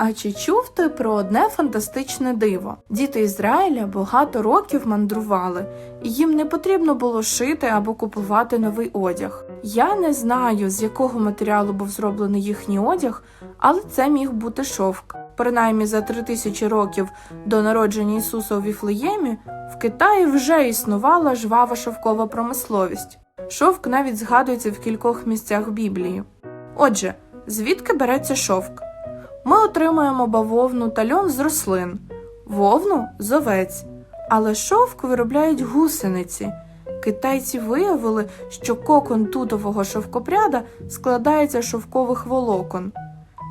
А чи чув ти про одне фантастичне диво? Діти Ізраїля багато років мандрували, і їм не потрібно було шити або купувати новий одяг. Я не знаю, з якого матеріалу був зроблений їхній одяг, але це міг бути шовк. Принаймні за три тисячі років до народження Ісуса у Віфлеємі в Китаї вже існувала жвава шовкова промисловість. Шовк навіть згадується в кількох місцях Біблії. Отже, звідки береться шовк? Ми отримуємо бавовну та льон з рослин, вовну з овець, але шовк виробляють гусениці. Китайці виявили, що кокон тутового шовкопряда складається з шовкових волокон.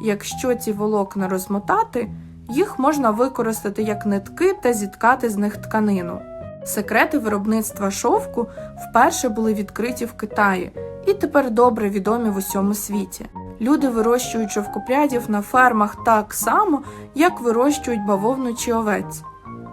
Якщо ці волокна розмотати, їх можна використати як нитки та зіткати з них тканину. Секрети виробництва шовку вперше були відкриті в Китаї і тепер добре відомі в усьому світі. Люди вирощують шовкопрядів на фермах так само, як вирощують бавовну чи овець.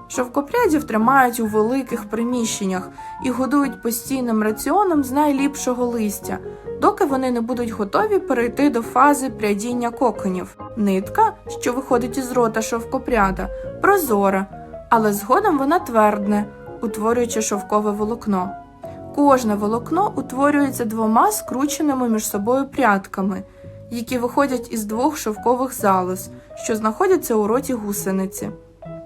Шовкопрядів тримають у великих приміщеннях і годують постійним раціоном з найліпшого листя, доки вони не будуть готові перейти до фази прядіння коконів. Нитка, що виходить із рота шовкопряда, прозора, але згодом вона твердне, утворюючи шовкове волокно. Кожне волокно утворюється двома скрученими між собою прядками, які виходять із двох шовкових залоз, що знаходяться у роті гусениці.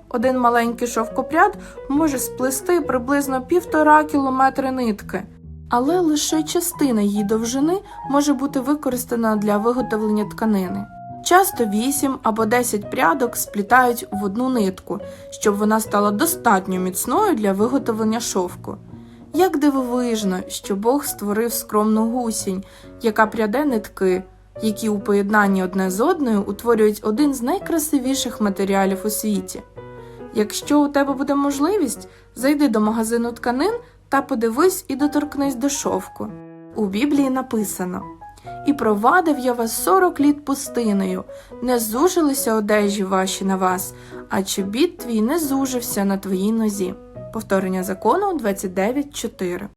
Один маленький шовкопряд може сплести приблизно півтора кілометри нитки, але лише частина її довжини може бути використана для виготовлення тканини. Часто 8 або 10 прядок сплітають в одну нитку, щоб вона стала достатньо міцною для виготовлення шовку. Як дивовижно, що Бог створив скромну гусінь, яка пряде нитки, які у поєднанні одне з одною утворюють один з найкрасивіших матеріалів у світі. Якщо у тебе буде можливість, зайди до магазину тканин та подивись і доторкнись до шовку. У Біблії написано: І провадив я вас сорок літ пустиною, не зужилися одежі ваші на вас, а чобіт твій не зужився на твоїй нозі. Повторення закону 29.4